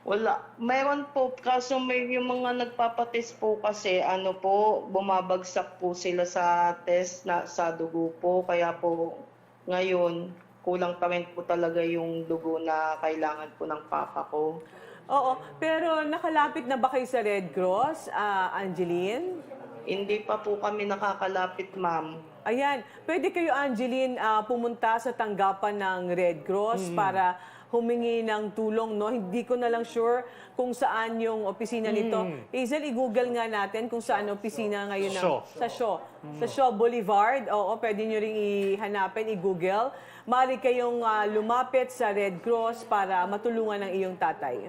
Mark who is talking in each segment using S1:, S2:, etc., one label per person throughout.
S1: Wala. Meron po, kaso may yung mga nagpapatest po kasi, ano po, bumabagsak po sila sa test na sa dugo po. Kaya po, ngayon, kulang pa rin po talaga yung dugo na kailangan po ng papa ko.
S2: Oo, pero nakalapit na ba kayo sa Red Cross, ah, Angeline?
S1: Hindi pa po kami nakakalapit, ma'am.
S2: Ayan, pwede kayo, Angeline, ah, pumunta sa tanggapan ng Red Cross para humingi ng tulong, no? Hindi ko na lang sure kung saan yung opisina nito. Hazel, i-google nga natin kung saan ang opisina ngayon ng,
S3: Shaw.
S2: sa Shaw. Sa Shaw Boulevard. Oo, pwede nyo ring ihanapin, i-google. Mari kayong ah, lumapit sa Red Cross para matulungan ng iyong tatay.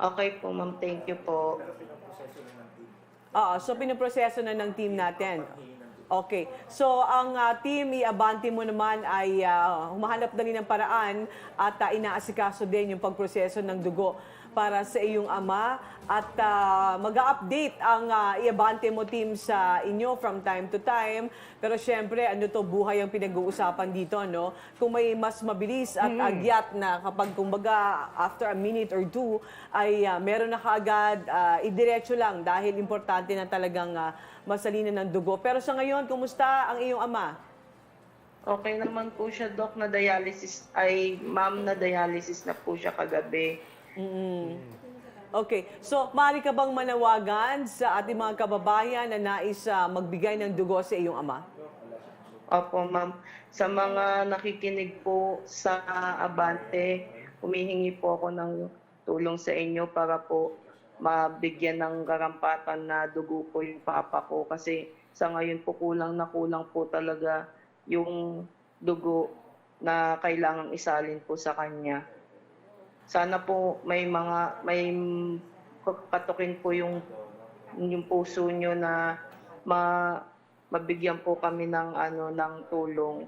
S1: Okay po, ma'am. Thank you po.
S2: Oo, so pinoproseso na ng team natin. Okay. So ang ah, team i-abante mo naman ay ah, humahanap na rin ng paraan at ah, inaasikaso din yung pagproseso ng dugo para sa iyong ama at ah, mag-update ang ah, i-abante mo team sa inyo from time to time. Pero syempre, ano to, buhay ang pinag-uusapan dito, no? Kung may mas mabilis at agyat na kapag kumbaga after a minute or two ay ah, meron na kaagad, ah, idiretso lang dahil importante na talagang ah, masalina ng dugo. Pero sa ngayon, kumusta ang iyong ama?
S1: Okay naman po siya, Doc, na dialysis. Ay, ma'am, na dialysis na po siya kagabi.
S2: Okay. So, maaari ka bang manawagan sa ating mga kababayan na nais ah, magbigay ng dugo sa iyong ama?
S1: Opo, ma'am. Sa mga nakikinig po sa Abante, humihingi po ako ng tulong sa inyo para po mabigyan ng karampatan na dugo po yung papa ko. Kasi sa ngayon po kulang na kulang po talaga yung dugo na kailangang isalin po sa kanya. Sana po may mga may katukin po yung yung puso nyo na ma, mabigyan po kami ng ano ng tulong